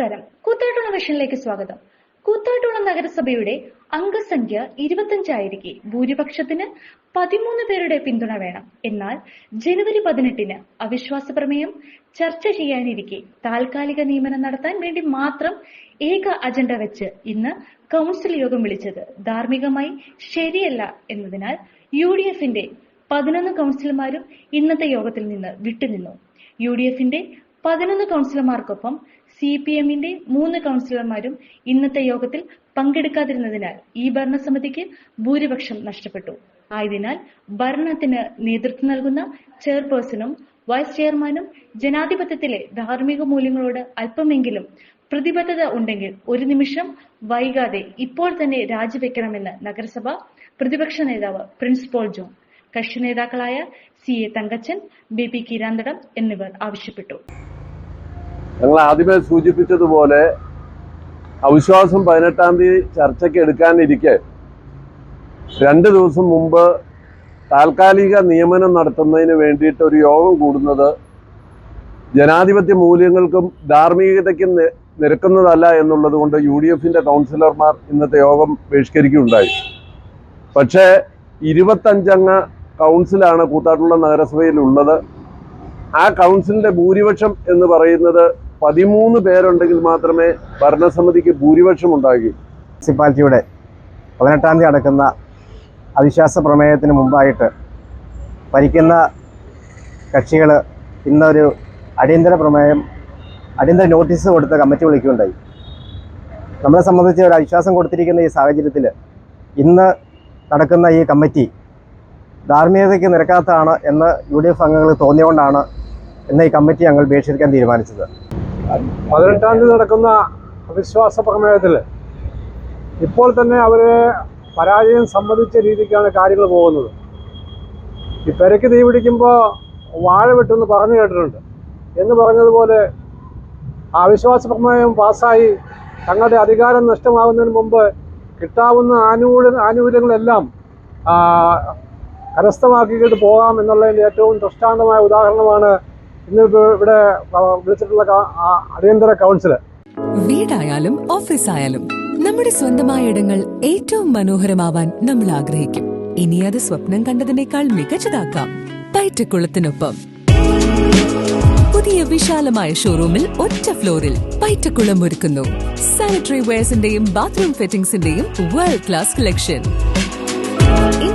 മിഷനിലേക്ക് സ്വാഗതം. കൂത്താട്ടുള്ള നഗരസഭയുടെ അംഗസംഖ്യ ഇരുപത്തഞ്ചായിരിക്കെ. ഭൂരിപക്ഷത്തിന് പതിമൂന്ന് പേരുടെ പിന്തുണ വേണം. എന്നാൽ ജനുവരി പതിനെട്ടിന് അവിശ്വാസ പ്രമേയം ചർച്ച ചെയ്യാനിരിക്കെ. താൽക്കാലിക നിയമനം നടത്താൻ വേണ്ടി മാത്രം ഏക അജണ്ട വെച്ച് ഇന്ന് കൗൺസിൽ യോഗം വിളിച്ചത് ധാർമ്മികമായി ശരിയല്ല എന്നതിനാൽ യു ഡി എഫിന്റെ പതിനൊന്ന് കൗൺസിലർമാരും ഇന്നത്തെ യോഗത്തിൽ നിന്ന് വിട്ടുനിന്നു. യു ഡി എഫിന്റെ പതിനൊന്ന് കൗൺസിലർമാർക്കൊപ്പം സി പി എമ്മിന്റെ മൂന്ന് കൗൺസിലർമാരും ഇന്നത്തെ യോഗത്തിൽ പങ്കെടുക്കാതിരുന്നതിനാൽ ഈ ഭരണസമിതിക്ക് ഭൂരിപക്ഷം നഷ്ടപ്പെട്ടു. ആയതിനാൽ ഭരണത്തിന് നേതൃത്വം നൽകുന്ന ചെയർപേഴ്സണും വൈസ് ചെയർമാനും ജനാധിപത്യത്തിലെ ധാർമ്മിക മൂല്യങ്ങളോട് അല്പമെങ്കിലും പ്രതിബദ്ധത ഉണ്ടെങ്കിൽ ഒരു നിമിഷം വൈകാതെ ഇപ്പോൾ തന്നെ രാജിവെക്കണമെന്ന് നഗരസഭ പ്രതിപക്ഷ നേതാവ് പ്രിൻസ് പോൾ ജോൺ കക്ഷി നേതാക്കളായ C A Thankachan B P Kiranthadam എന്നിവർ ആവശ്യപ്പെട്ടു. ഞങ്ങൾ ആദ്യമേ സൂചിപ്പിച്ചതുപോലെ അവിശ്വാസം പതിനെട്ടാം തീയതി ചർച്ചയ്ക്ക് എടുക്കാനിരിക്കെ രണ്ട് ദിവസം മുമ്പ് താൽക്കാലിക നിയമനം നടത്തുന്നതിന് വേണ്ടിയിട്ട് ഒരു യോഗം കൂടുന്നത് ജനാധിപത്യ മൂല്യങ്ങൾക്കും ധാർമ്മികതയ്ക്കും നിരക്കുന്നതല്ല എന്നുള്ളത് കൊണ്ട് യു ഡി എഫിന്റെ കൗൺസിലർമാർ ഇന്നത്തെ യോഗം ബഹിഷ്കരിക്കുകയുണ്ടായി. പക്ഷേ ഇരുപത്തഞ്ചംഗ കൗൺസിലാണ് കൂത്താട്ടുള്ള നഗരസഭയിൽ ഉള്ളത് ആ കൗൺസിലിന്റെ ഭൂരിപക്ഷം എന്ന് പറയുന്നത് പതിമൂന്ന് പേരുണ്ടെങ്കിൽ മാത്രമേ ഭരണസമിതിക്ക് ഭൂരിപക്ഷം ഉണ്ടാകൂ മുനിസിപ്പാലിറ്റിയുടെ പതിനെട്ടാം തീയതി അടക്കുന്ന അവിശ്വാസ പ്രമേയത്തിന് മുമ്പായിട്ട് ഭരിക്കുന്ന കക്ഷികൾ ഇന്നൊരു അടിയന്തര പ്രമേയം അടിയന്തര നോട്ടീസ് കൊടുത്ത കമ്മിറ്റി വിളിക്കുകയുണ്ടായി. നമ്മളെ സംബന്ധിച്ച് ഒരു അവിശ്വാസം കൊടുത്തിരിക്കുന്ന ഈ സാഹചര്യത്തിൽ ഇന്ന് നടക്കുന്ന ഈ കമ്മിറ്റി ധാർമ്മികതയ്ക്ക് നിരക്കാത്തതാണ് എന്ന് യു ഡി എഫ് അംഗങ്ങൾ തോന്നിയുകൊണ്ടാണ് ഇന്ന് ഈ കമ്മിറ്റി ഞങ്ങൾ ബഹിഷ്കരിക്കാൻ തീരുമാനിച്ചത്. പതിനെട്ടാം തീയതി നടക്കുന്ന അവിശ്വാസ പ്രമേയത്തിൽ ഇപ്പോൾ തന്നെ അവരെ പരാജയം സമ്മതിച്ച രീതിക്കാണ് കാര്യങ്ങൾ പോകുന്നത്. ഈ പെരയ്ക്ക് തീ പിടിക്കുമ്പോൾ വാഴ വെട്ടെന്ന് പറഞ്ഞു കേട്ടിട്ടുണ്ട്. എന്ന് പറഞ്ഞതുപോലെ ആ അവിശ്വാസ പ്രമേയം പാസ്സായി തങ്ങളുടെ അധികാരം നഷ്ടമാകുന്നതിന് മുമ്പ് കിട്ടാവുന്ന ആനുകൂല്യ ആനുകൂല്യങ്ങളെല്ലാം കരസ്ഥമാക്കിയിട്ട് പോകാം എന്നുള്ളതിന്റെ ഏറ്റവും ദൃഷ്ടാന്തമായ ഉദാഹരണമാണ് ഇന്ന് ഇപ്പൊ ഇവിടെ വിളിച്ചിട്ടുള്ള അടിയന്തര കൗൺസിൽ വീടായാലും ഓഫീസായാലും നമ്മുടെ സ്വന്തമായ ഇടങ്ങൾ ഏറ്റവും മനോഹരമാവാൻ നമ്മൾ ആഗ്രഹിക്കും. ഇനി അത് സ്വപ്നം കണ്ടതിനേക്കാൾ മികച്ചതാക്കാം. പയറ്റക്കുളത്തിനൊപ്പം പുതിയ വിശാലമായ ഷോറൂമിൽ ഒറ്റ ഫ്ലോറിൽ പയറ്റക്കുളം ഒരുക്കുന്നു. സാനിറ്ററി വെയർസിന്റെയും ബാത്റൂം ഫിറ്റിംഗ്സിന്റെയും വേൾഡ് ക്ലാസ് കളക്ഷൻ